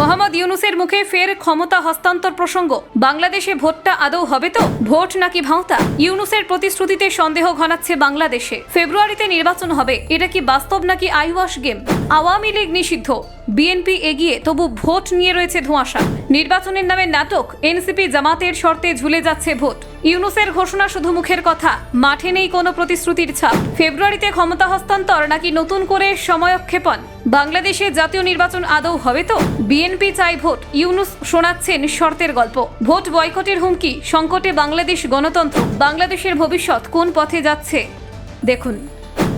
মোহাম্মদ ইউনুসের মুখে ফের ক্ষমতা হস্তান্তর প্রসঙ্গ। বাংলাদেশে ভোটটা আদৌ হবে তো? ভোট নাকি ভাঁওতা? ইউনুসের প্রতিশ্রুতিতে সন্দেহ ঘনাচ্ছে বাংলাদেশে। ফেব্রুয়ারিতে নির্বাচন হবে, এটা কি বাস্তব নাকি আইওয়াশ গেম? আওয়ামী লীগ নিষিদ্ধ। বিএনপি এগিয়ে, তবু ভোট নিয়ে রয়েছে ধোঁয়াশা। নির্বাচনের নামে নাটক, এনসিপি জামাতের শর্তে ঝুলে যাচ্ছে ভোট। ইউনুসের ঘোষণা শুধু মুখের কথা। মাঠে নেই কোনো প্রতিশ্রুতির ছাপ। ফেব্রুয়ারিতে ক্ষমতা হস্তান্তর নাকি নতুন করে সময়ক্ষেপণ বাংলাদেশে জাতীয় নির্বাচন আদৌ হবে তো? বিএনপি চাই ভোট। ইউনুস শোনাচ্ছেন শর্তের গল্প। ভোট বয়কটের হুমকি, সংকটে বাংলাদেশ গণতন্ত্র, বাংলাদেশের ভবিষ্যৎ কোন পথে যাচ্ছে? দেখুন।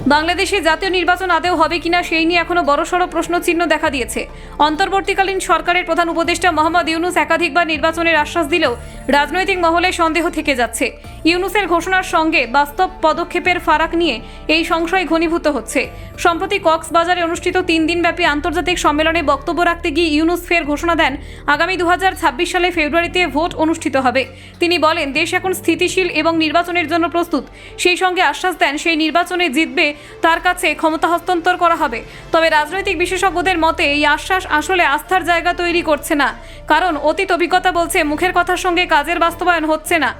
বাংলাদেশে জাতীয় নির্বাচন আদেও হবে কিনা সেই নিয়ে এখনও বড়সড় প্রশ্নচিহ্ন দেখা দিয়েছে। অন্তর্বর্তীকালীন সরকারের প্রধান উপদেষ্টা মোহাম্মদ ইউনুস একাধিকবার নির্বাচনের আশ্বাস দিলেও রাজনৈতিক মহলে সন্দেহ থেকে যাচ্ছে। ইউনুসের ঘোষণার সঙ্গে বাস্তব পদক্ষেপের ফারাক নিয়ে এই সংশয় ঘনীভূত হচ্ছে। সম্প্রতি কক্সবাজারে অনুষ্ঠিত তিন দিনব্যাপী আন্তর্জাতিক সম্মেলনে বক্তব্য রাখতে গিয়ে ইউনুস ফের ঘোষণা দেন, আগামী দুহাজার ছাব্বিশ সালে ফেব্রুয়ারিতে ভোট অনুষ্ঠিত হবে। তিনি বলেন, দেশ এখন স্থিতিশীল এবং নির্বাচনের জন্য প্রস্তুত। সেই সঙ্গে আশ্বাস দেন, সেই নির্বাচনে জিতবে, তার কাছে ক্ষমতা হস্তান্তর করা হবে। তবে রাজনৈতিক বিশেষজ্ঞদের মতে, এই আশ্বাস আসলে আস্থার জায়গা তৈরি করছে না। কারণ, অতীত অভিজ্ঞতা বলছে, মুখের কথার সঙ্গে কাজের বাস্তবায়ন হচ্ছে না।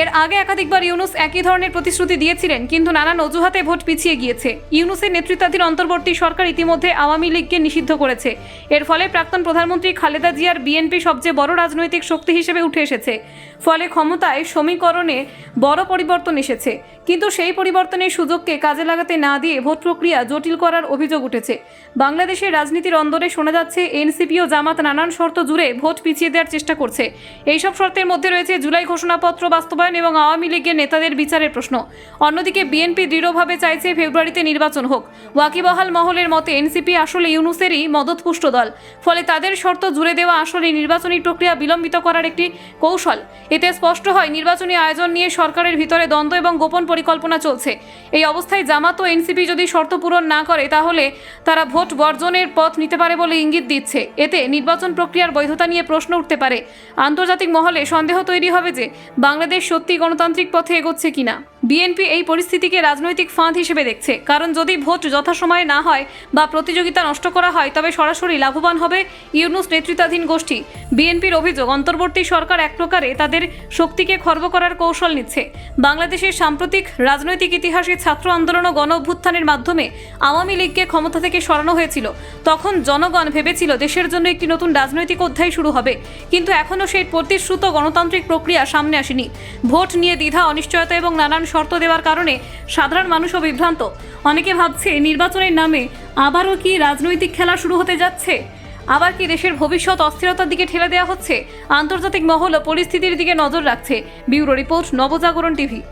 এর আগে একাধিকবার ইউনুস একই ধরনের প্রতিশ্রুতি দিয়েছিলেন, কিন্তু নানান অজুহাতে ভোট পিছিয়ে গিয়েছে। ইউনুসের নেতৃত্বাধীন অন্তর্বর্তী সরকার ইতিমধ্যে আওয়ামী লীগকে নিষিদ্ধ করেছে। এর ফলে প্রাক্তন প্রধানমন্ত্রী খালেদা জিয়ার বিএনপি সবচেয়ে বড় রাজনৈতিক শক্তি হিসেবে উঠে এসেছে। ফলে ক্ষমতায় সমীকরণে বড় পরিবর্তন এসেছে। কিন্তু সেই পরিবর্তনের সুযোগকে কাজে লাগাতে না দিয়ে ভোট প্রক্রিয়া জটিল করার অভিযোগ উঠেছে। বাংলাদেশের রাজনীতির অন্দরে শোনা যাচ্ছে, এনসিপি ও জামাত নানান শর্ত জুড়ে ভোট পিছিয়ে দেওয়ার চেষ্টা করছে। এইসব শর্তের মধ্যে রয়েছে জুলাই ঘোষণাপত্র বাস্তবায়ন এবং আওয়ামী লীগের নেতাদের বিচারের প্রশ্ন। অন্যদিকে বিএনপি দৃঢ়ভাবে চাইছে ফেব্রুয়ারিতে নির্বাচন হোক। ওয়াকিবহাল মহলের মতে, এনসিপি আসলে ইউনুসেরই মদতপুষ্ট দল। ফলে তাদের শর্ত জুড়ে দেওয়া আসলে নির্বাচনী প্রক্রিয়া বিলম্বিত করার একটি কৌশল। এতে স্পষ্ট হয়, নির্বাচনী আয়োজন নিয়ে সরকারের ভিতরে দ্বন্দ্ব এবং গোপন পরিকল্পনা চলছে। এই অবস্থায় জামাত ও এনসিপি যদি শর্ত পূরণ না করে, তাহলে তারা ভোট বর্জনের পথ নিতে পারে বলে ইঙ্গিত দিচ্ছে। এতে নির্বাচন প্রক্রিয়ার বৈধতা নিয়ে প্রশ্ন উঠতে পারে। আন্তর্জাতিক মহলে সন্দেহ তৈরি হবে যে বাংলাদেশ সত্যি গণতান্ত্রিক পথে এগোচ্ছে কিনা। বিএনপি এই পরিস্থিতিকে রাজনৈতিক ফাঁদ হিসেবে দেখছে। কারণ যদি ভোট যথাসময়ে না হয় বা প্রতিযোগিতা নষ্ট করা হয়, তবে সরাসরি লাভবান হবে ইউনুস নেতৃত্বাধীন গোষ্ঠী। বিএনপির অভিযোগ, অন্তর্বর্তী সরকার এক প্রকারে তাদের শক্তিকে খর্ব করার কৌশল নিচ্ছে। বাংলাদেশের সাম্প্রতিক রাজনৈতিক ইতিহাসে ছাত্র আন্দোলন ও গণ অভ্যুত্থানের মাধ্যমে আওয়ামী লীগকে ক্ষমতা থেকে সরানো হয়েছিল। তখন জনগণ ভেবেছিল দেশের জন্য একটি নতুন রাজনৈতিক অধ্যায় শুরু হবে। কিন্তু এখনও সেই প্রতিশ্রুত গণতান্ত্রিক প্রক্রিয়া সামনে আসেনি। ভোট নিয়ে দ্বিধা, অনিশ্চয়তা এবং নানান শর্ত দেওয়ার কারণে সাধারণ মানুষও বিভ্রান্ত। অনেকে ভাবছে নির্বাচনের নামে আবারও কি রাজনৈতিক খেলা শুরু হতে যাচ্ছে? আবার কি দেশের ভবিষ্যৎ অস্থিরতার দিকে ঠেলে দেওয়া হচ্ছে? আন্তর্জাতিক মহল পরিস্থিতির দিকে নজর রাখছে। Bureau report Nabajagaran TV.